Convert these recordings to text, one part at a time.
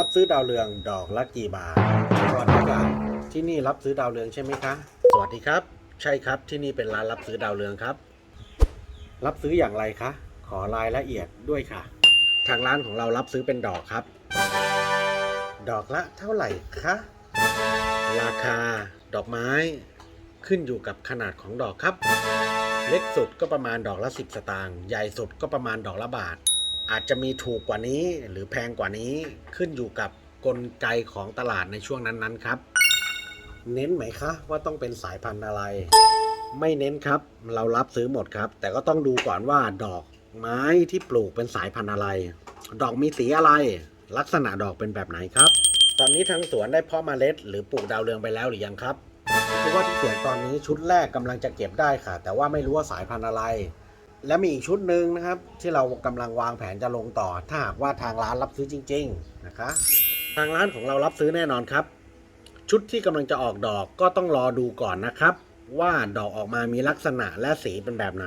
รับซื้อดาวเรืองดอกละกี่บาทสวัสดีครับที่นี่รับซื้อดาวเรืองใช่ไหมคะ สวัสดีครับ ใช่ครับที่นี่เป็นร้านรับซื้อดาวเรืองครับ รับซื้ออย่างไรคะ ขอรายละเอียดด้วยค่ะ ทางร้านของเรารับซื้อเป็นดอกครับ ดอกละเท่าไหร่คะราคา ดอกไม้ ขึ้นอยู่กับขนาดของดอกครับ เล็กสุดก็ประมาณดอกละ 10 สตางค์ใหญ่สุดก็ประมาณดอกละบาท อาจจะมีถูกกว่านี้หรือแพงกว่านี้ขึ้นอยู่กับกลไกของตลาดในช่วงนั้นๆครับ เน้นไหมคะว่าต้องเป็นสายพันธุ์อะไร ไม่เน้นครับ เรารับซื้อหมดครับ แต่ก็ต้องดูก่อนว่าดอกไม้ที่ปลูกเป็นสายพันธุ์อะไร ดอกมีสีอะไร ลักษณะดอกเป็นแบบไหนครับ ตอนนี้ทางสวนได้เพาะเมล็ด หรือปลูกดาวเรืองไปแล้วหรือยังครับคือว่าที่สวนตอนนี้ชุดแรกกำลังจะเก็บได้ค่ะ แต่ว่าไม่รู้ว่าสายพันธุ์อะไร และมีอีกชุดหนึ่งนะครับ ที่เรากำลังวางแผนจะลงต่อ ถ้าหากว่าทางร้านรับซื้อจริง ๆ นะคะ ทางร้านของเรารับซื้อแน่นอนครับ ชุดที่กำลังจะออกดอกก็ต้องรอดูก่อนนะครับ ว่าดอกออกมามีลักษณะและสีเป็นแบบไหน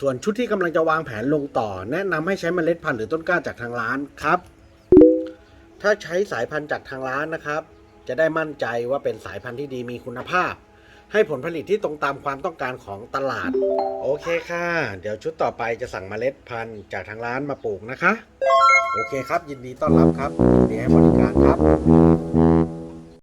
ส่วนชุดที่กำลังจะวางแผนลงต่อ แนะนำให้ใช้เมล็ดพันธุ์หรือต้นกล้าจากทางร้านครับ ถ้าใช้สายพันธุ์จากทางร้านนะครับ จะได้มั่นใจว่าเป็นสายพันธุ์ที่ดีมีคุณภาพ ให้ผลผลิตที่ตรงตามความต้องการของตลาด โอเคค่ะ เดี๋ยวชุดต่อไปจะสั่งเมล็ดพันธุ์จากทางร้านมาปลูกนะคะ โอเคครับ ยินดีต้อนรับครับยินดีให้บริการครับ